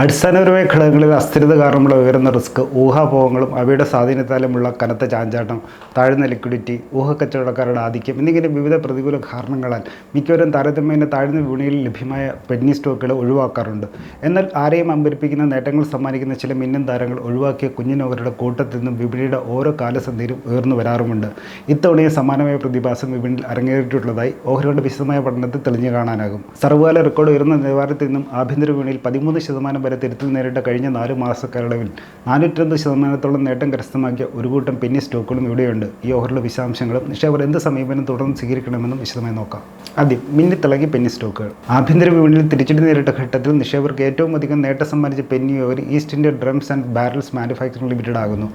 അടിസ്ഥാനപരമായ ഘടകങ്ങളിൽ അസ്ഥിരത കാരണമുള്ള ഉയർന്ന റിസ്ക് ഊഹാപോഹങ്ങളും അവയുടെ സ്വാധീനത്താലുമുള്ള കനത്ത ചാഞ്ചാട്ടം താഴ്ന്ന ലിക്വിഡിറ്റി ഊഹക്കച്ചവടക്കാരുടെ ആധിക്യം എന്നിങ്ങനെ വിവിധ പ്രതികൂല കാരണങ്ങളാൽ മിക്കവരും താരതമ്യേന താഴ്ന്ന വിപണിയിൽ ലഭ്യമായ പെന്നി സ്റ്റോക്കുകൾ ഒഴിവാക്കാറുണ്ട്. എന്നാൽ ആരെയും അമ്പരിപ്പിക്കുന്ന നേട്ടങ്ങൾ സമ്മാനിക്കുന്ന ചില മിന്നൻ താരങ്ങൾ ഒഴിവാക്കിയ കുഞ്ഞിനവരുടെ കൂട്ടത്തിൽ നിന്നും വിപണിയുടെ ഓരോ കാലസന്ധിയിലും ഉയർന്നു വരാറുമുണ്ട്. ഇത്തവണയും സമാനമായ പ്രതിഭാസം വിപണിയിൽ അരങ്ങേറിയിട്ടുള്ളതായി ഓഹരികളുടെ വിശദമായ പഠനത്തിൽ തെളിഞ്ഞു കാണാനാകും. സർവകാല റെക്കോർഡ് ഉയർന്ന നിലവാരത്തിൽ നിന്നും ആഭ്യന്തര വിപണിയിൽ പതിമൂന്ന് ശതമാനം വരെ തിരുത്തൽ നേരിട്ട കഴിഞ്ഞ നാല് മാസക്കാലയളവിൽ നാനൂറ്റൊന്ന് ശതമാനത്തോളം നേട്ടം കരസ്ഥമാക്കിയ ഒരു കൂട്ടം പെന്നി സ്റ്റോക്കുകളും ഇവിടെയുണ്ട്. ഈ ഓഹരിയുടെ വിശദാംശങ്ങളും നിക്ഷേപർ എന്ത് സമീപനം തുടർന്ന് സ്വീകരിക്കണമെന്നും വിശദമായി നോക്കാം. ആദ്യം മിന്നി മിന്നിത്തിളങ്ങി പെന്നി സ്റ്റോക്കുകൾ. ആഭ്യന്തര വിപണിയിൽ തിരിച്ചടി നേരിട്ട ഘട്ടത്തിൽ നിക്ഷേപർക്ക് ഏറ്റവും അധികം നേട്ടം സമ്മാനിച്ച പെന്നി ഓഹരി East India Drums and Barrels Manufacturing Limited ആകുന്നു.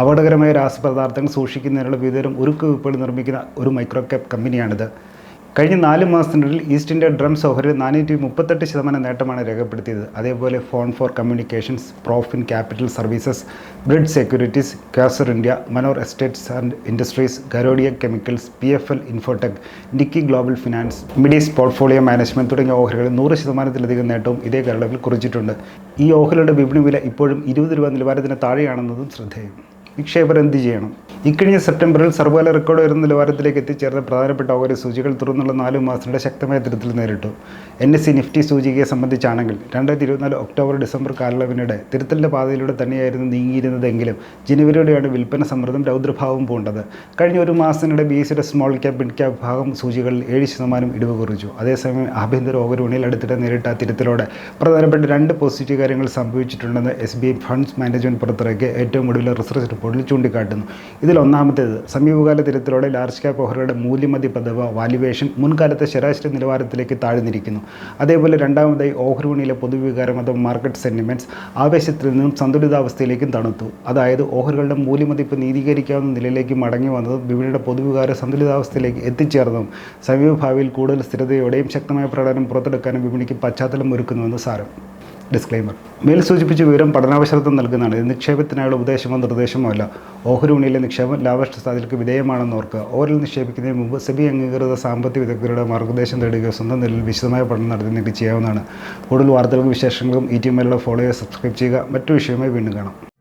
അപകടകരമായ രാസപദാർത്ഥങ്ങൾ സൂക്ഷിക്കുന്നതിനുള്ള വിവിധതരം ഉരുക്ക് വിപ്പുകൾ നിർമ്മിക്കുന്ന ഒരു മൈക്രോ ക്യാപ് കമ്പനിയാണിത്. കഴിഞ്ഞ നാല് മാസത്തിനുള്ളിൽ ഈസ്റ്റ് ഇന്ത്യ ഡ്രംസ് ഓഹരി നാനൂറ്റി മുപ്പത്തെട്ട് ശതമാനം നേട്ടമാണ് രേഖപ്പെടുത്തിയത്. അതേപോലെ Phone Four Communications Profin Capital Services Brid Securities കാസർ India Manor Estates and Industries Garodia Chemicals P F L Infotech Nikki Global Finance മിഡീസ് Portfolio Management തുടങ്ങിയ ഓഹരികളിൽ നൂറ് ശതമാനത്തിലധികം നേട്ടവും ഇതേ കാലയളവിൽ കുറിച്ചിട്ടുണ്ട്. ഈ ഓഹരികളുടെ വിപണി വില ഇപ്പോഴും ഇരുപത് രൂപ നിലവാരത്തിന് താഴെയാണെന്നതും ശ്രദ്ധേയം. നിക്ഷേപർ എന്ത് ചെയ്യണം? ഇക്കഴിഞ്ഞ സെപ്റ്റംബറിൽ സർവകാല റെക്കോർഡ് ഉയർന്ന നിലവാരത്തിലേക്ക് എത്തിച്ചേർന്ന പ്രധാനപ്പെട്ട ഓരോ സൂചികൾ തുറന്നുള്ള നാല് മാസത്തിനിടെ ശക്തമായ തരത്തിൽ നേരിട്ടു. എൻ എസ് സി നിഫ്റ്റി സൂചികയെ സംബന്ധിച്ചാണെങ്കിൽ രണ്ടായിരത്തി ഇരുപത്തിനാല് ഒക്ടോബർ ഡിസംബർ കാലയളവിനിടെ തിരുത്തലിന്റെ പാതയിലൂടെ തന്നെയായിരുന്നു നീങ്ങിയിരുന്നതെങ്കിലും ജനുവരിയോടെയാണ് വിൽപ്പന സമ്മർദ്ദം രൗദ്രഭാവം പൂണ്ടത്. കഴിഞ്ഞ ഒരു മാസത്തിനിടെ ബി സിയുടെ സ്മോൾ ക്യാപ് മിഡ് ക്യാപ് ഭാഗം സൂചികളിൽ ഏഴ് ശതമാനം ഇടിവ് കുറിച്ചു. അതേസമയം ആഭ്യന്തര ഓഹരി വിപണിയിൽ അടുത്തിടെ നേരിട്ട തിരുത്തലോടെ പ്രധാനപ്പെട്ട രണ്ട് പോസിറ്റീവ് കാര്യങ്ങൾ സംഭവിച്ചിട്ടുണ്ടെന്ന് S B I funds management പുറത്തിറക്കിയ ഏറ്റവും ഒടുവിലെ റിസർച്ച് റിപ്പോർട്ടിൽ ചൂണ്ടിക്കാട്ടുന്നു. ഇതിൽ ഒന്നാമത്തേത് സമീപകാല തിരുത്തലോടെ ലാർജ് ക്യാപ് ഓഹരിയുടെ മൂല്യമതി പദവ വാലുവേഷൻ മുൻകാലത്തെ ശരാശരി നിലവാരത്തിലേക്ക് താഴ്ന്നിരിക്കുന്നു. അതേപോലെ രണ്ടാമതായി ഓഹരി വിപണിയിലെ പൊതുവികാരം അഥവാ മാർക്കറ്റ് സെന്റിമെന്റ്സ് ആവേശത്തിൽ നിന്നും സന്തുലിതാവസ്ഥയിലേക്കും തണുത്തു. അതായത് ഓഹരികളുടെ മൂല്യമതിപ്പ് നീതീകരിക്കാവുന്ന നിലയിലേക്ക് മടങ്ങി വന്നതും വിപണിയുടെ പൊതുവികാര സന്തുലിതാവസ്ഥയിലേക്ക് എത്തിച്ചേർന്നതും സമീപഭാവിയിൽ കൂടുതൽ സ്ഥിരതയോടെയും ശക്തമായ പ്രകടനം പുറത്തെടുക്കാനും വിപണിക്ക് പശ്ചാത്തലം ഒരുക്കുന്നുവെന്ന് സാരം. ഡിസ്ക്ലൈമർ മേൽ സൂചിപ്പിച്ച വിവരം പഠനാവശ്യത്വം നൽകുന്നതാണ്. ഇത് നിക്ഷേപത്തിനായുള്ള ഉപദേശമോ നിർദ്ദേശമോ അല്ല. ഓഹരി ഉണിയിലെ നിക്ഷേപം ലാഭനഷ്ട സാധ്യതയ്ക്ക് വിധേയമാണെന്ന് ഓർക്കുക. ഓഹരിൽ നിക്ഷേപിക്കുന്നതിന് മുമ്പ് സെബി അംഗീകൃത സാമ്പത്തിക വിദഗ്ധരുടെ മാർഗനിർദ്ദേശം തേടുകയോ സ്വന്തം നിലയിൽ വിശദമായ പഠനം നടത്തി നിങ്ങൾക്ക് ചെയ്യാവുന്നതാണ്. കൂടുതൽ വാർത്തകൾക്കും വിശേഷങ്ങളും ഈ ടി എം ഫോളോ ചെയ്യുക സബ്സ്ക്രൈബ് ചെയ്യുക. മറ്റു വിഷയമായി വീണ്ടും കാണാം.